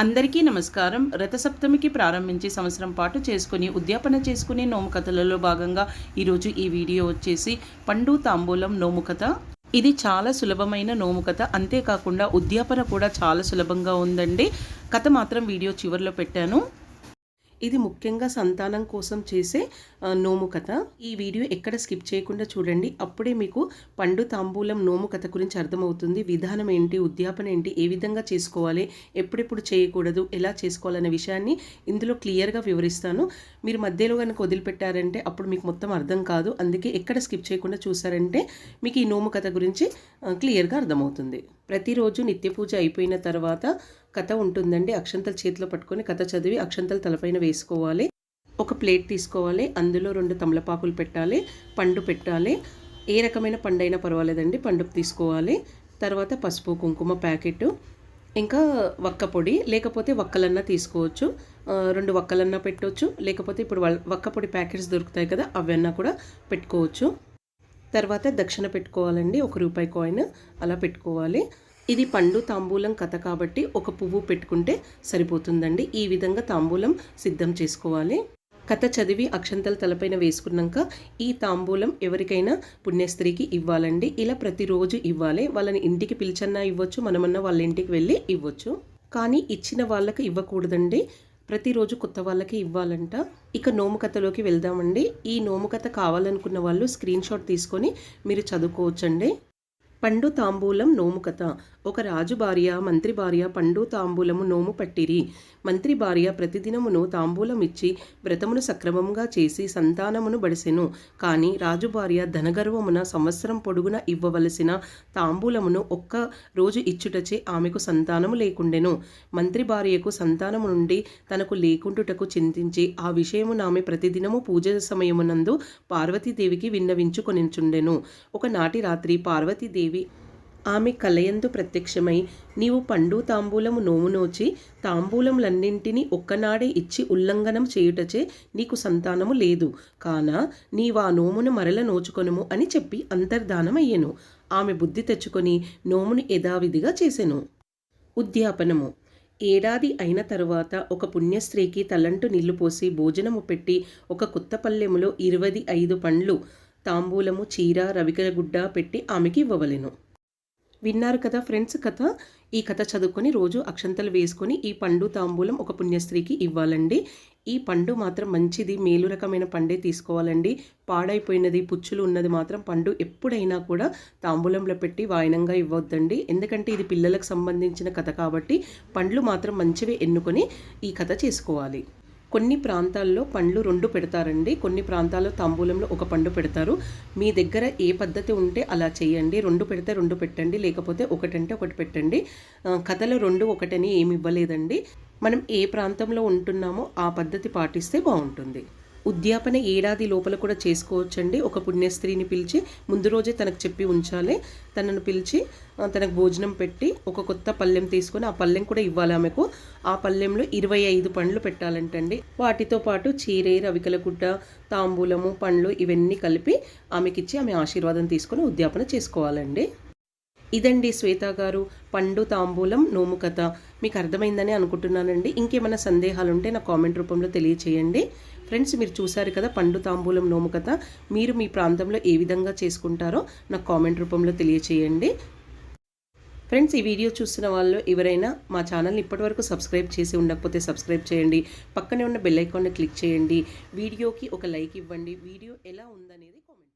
అందరికీ నమస్కారం. రథసప్తమికి ప్రారంభించి సంవత్సరం పాటు చేసుకుని ఉద్యాపన చేసుకునే నోము కథలలో భాగంగా ఈరోజు ఈ వీడియో వచ్చేసి పండు తాంబూలం నోము కథ ఇది చాలా సులభమైన నోము కథ అంతేకాకుండా ఉద్యాపన కూడా చాలా సులభంగా ఉందండి. కథ మాత్రం వీడియో చివరిలో పెట్టాను. ఇది ముఖ్యంగా సంతానం కోసం చేసే నోము కథ. ఈ వీడియో ఎక్కడ స్కిప్ చేయకుండా చూడండి. అప్పుడే మీకు పండు తాంబూలం నోము కథ గురించి అర్థమవుతుంది. విధానం ఏంటి? ఉద్యాపన ఏంటి? ఏ విధంగా చేసుకోవాలి? ఎప్పుడెప్పుడు చేయకూడదు? ఎలా చేసుకోవాలనే విషయాన్ని ఇందులో క్లియర్గా వివరిస్తాను. మీరు మధ్యలో కనుక వదిలిపెట్టారంటే అప్పుడు మీకు మొత్తం అర్థం కాదు. అందుకే ఎక్కడ స్కిప్ చేయకుండా చూసారంటే మీకు ఈ నోము కథ గురించి క్లియర్గా అర్థమవుతుంది. ప్రతిరోజు నిత్య పూజ అయిపోయిన తర్వాత కథ ఉంటుందండి. అక్షంతలు చేతిలో పట్టుకొని కథ చదివి అక్షంతలు తలపైన వేసుకోవాలి. ఒక ప్లేట్ తీసుకోవాలి. అందులో రెండు తమలపాకులు పెట్టాలి. పండు పెట్టాలి. ఏ రకమైన పండు అయినా పర్వాలేదండి. పండు తీసుకోవాలి. తర్వాత పసుపు కుంకుమ ప్యాకెట్. ఇంకా వక్క పొడి లేకపోతే వక్కలన్నా తీసుకోవచ్చు. రెండు వక్కలన్నా పెట్టవచ్చు లేకపోతే ఇప్పుడు వక్క పొడి ప్యాకెట్స్ దొరుకుతాయి కదా అవన్నా కూడా పెట్టుకోవచ్చు. తర్వాత దక్షిణ పెట్టుకోవాలండి. ఒక రూపాయి కాయిన్ అలా పెట్టుకోవాలి. ఇది పండు తాంబూలం కథ కాబట్టి ఒక పువ్వు పెట్టుకుంటే సరిపోతుందండి. ఈ విధంగా తాంబూలం సిద్ధం చేసుకోవాలి. కథ చదివి అక్షంతలు తలపైన వేసుకున్నాక ఈ తాంబూలం ఎవరికైనా పుణ్యస్త్రీకి ఇవ్వాలండి. ఇలా ప్రతిరోజు ఇవ్వాలి. వాళ్ళని ఇంటికి పిలిచన్నా ఇవ్వచ్చు. మనమన్నా వాళ్ళ ఇంటికి వెళ్ళి ఇవ్వచ్చు. కానీ ఇచ్చిన వాళ్ళకి ఇవ్వకూడదండి. ప్రతిరోజు కొత్త వాళ్ళకి ఇవ్వాలంట. ఇక నోము కథలోకి వెళ్దామండి. ఈ నోము కథ కావాలనుకున్న వాళ్ళు స్క్రీన్ షాట్ తీసుకొని మీరు చదువుకోవచ్చండి. పండు తాంబూలం నోము కథ. ఒక రాజు భార్య మంత్రి భార్య పండు తాంబూలము నోము పట్టిరి. మంత్రి భార్య ప్రతిదినమును తాంబూలం ఇచ్చి వ్రతమును సక్రమంగా చేసి సంతానమును బడిసెను. కానీ రాజు భార్య ధనగర్వమున సంవత్సరం పొడుగున ఇవ్వవలసిన తాంబూలమును ఒక్క రోజు ఇచ్చుటచే ఆమెకు సంతానము లేకుండెను. మంత్రి భార్యకు సంతానము నుండి తనకు లేకుండుటకు చింతించి ఆ విషయమున ఆమె ప్రతిదినము పూజ సమయమునందు పార్వతీదేవికి విన్నవించుకొనిచుండెను. ఒకనాటి రాత్రి పార్వతీదేవి ఆమె కలయందు ప్రత్యక్షమై నీవు పండు తాంబూలము నోము నోచి తాంబూలములన్నింటినీ ఒక్కనాడే ఇచ్చి ఉల్లంఘనం చేయుటచే నీకు సంతానము లేదు. కాన నీవా నోమును మరల నోచుకొనుము అని చెప్పి అంతర్ధానమయ్యెను. ఆమె బుద్ధి తెచ్చుకొని నోమును యథావిధిగా చేసెను. ఉద్యాపనము. ఏడాది అయిన తరువాత ఒక పుణ్యస్త్రీకి తలంటు నీళ్ళు పోసి భోజనము పెట్టి ఒక కొత్త పల్లెములో ఇరవై ఐదు పండ్లు తాంబూలము చీర రవికల గుడ్డ పెట్టి ఆమెకి ఇవ్వవలెను. విన్నారు కదా ఫ్రెండ్స్ కథ? ఈ కథ చదువుకొని రోజు అక్షంతలు వేసుకొని ఈ పండు తాంబూలం ఒక పుణ్యస్త్రీకి ఇవ్వాలండి. ఈ పండు మాత్రం మంచిది మేలు రకమైన పండే తీసుకోవాలండి. పాడైపోయినది పుచ్చులు ఉన్నది మాత్రం పండు ఎప్పుడైనా కూడా తాంబూలంలో పెట్టి వాయనంగా ఇవ్వద్దండి. ఎందుకంటే ఇది పిల్లలకు సంబంధించిన కథ కాబట్టి పండ్లు మాత్రం మంచివి ఎన్నుకొని ఈ కథ చేసుకోవాలి. కొన్ని ప్రాంతాల్లో పండ్లు రెండు పెడతారండి. కొన్ని ప్రాంతాల్లో తాంబూలంలో ఒక పండు పెడతారు. మీ దగ్గర ఏ పద్ధతి ఉంటే అలా చేయండి. రెండు పెడితే రెండు పెట్టండి. లేకపోతే ఒకటంటే ఒకటి పెట్టండి. కథలో రెండు ఒకటని ఏమి ఇవ్వలేదండి. మనం ఏ ప్రాంతంలో ఉంటున్నామో ఆ పద్ధతి పాటిస్తే బాగుంటుంది. ఉద్యాపన ఏడాది లోపల కూడా చేసుకోవచ్చండి. ఒక పుణ్యస్త్రీని పిలిచి ముందు రోజే తనకు చెప్పి ఉంచాలి. తనను పిలిచి తనకు భోజనం పెట్టి ఒక కొత్త పళ్ళెం తీసుకొని ఆ పళ్ళెం కూడా ఇవ్వాలి ఆమెకు. ఆ పళ్ళెంలో ఇరవై ఐదు పండ్లు పెట్టాలంటండి. వాటితో పాటు చీరే రవికలగుడ్డ తాంబూలము పండ్లు ఇవన్నీ కలిపి ఆమెకిచ్చి ఆమె ఆశీర్వాదం తీసుకొని ఉద్యాపన చేసుకోవాలండి. ఇదండి శ్వేత గారు పండు తాంబూలం నోము కథ. మీకు అర్థమైందని అనుకుంటున్నానండి. ఇంకేమైనా సందేహాలు ఉంటే నా కామెంట్ రూపంలో తెలియచేయండి. ఫ్రెండ్స్ మీరు చూసారు కదా పండు తాంబూలం నోము కథ. మీరు మీ ప్రాంతంలో ఏ విధంగా చేసుకుంటారో నాకు కామెంట్ రూపంలో తెలియచేయండి. ఫ్రెండ్స్ ఈ వీడియో చూస్తున్న వాళ్ళు ఎవరైనా మా ఛానల్ని ఇప్పటివరకు సబ్స్క్రైబ్ చేసి ఉండకపోతే సబ్స్క్రైబ్ చేయండి. పక్కనే ఉన్న బెల్ ఐకాన్ని క్లిక్ చేయండి. వీడియోకి ఒక లైక్ ఇవ్వండి. వీడియో ఎలా ఉందనేది కామెంట్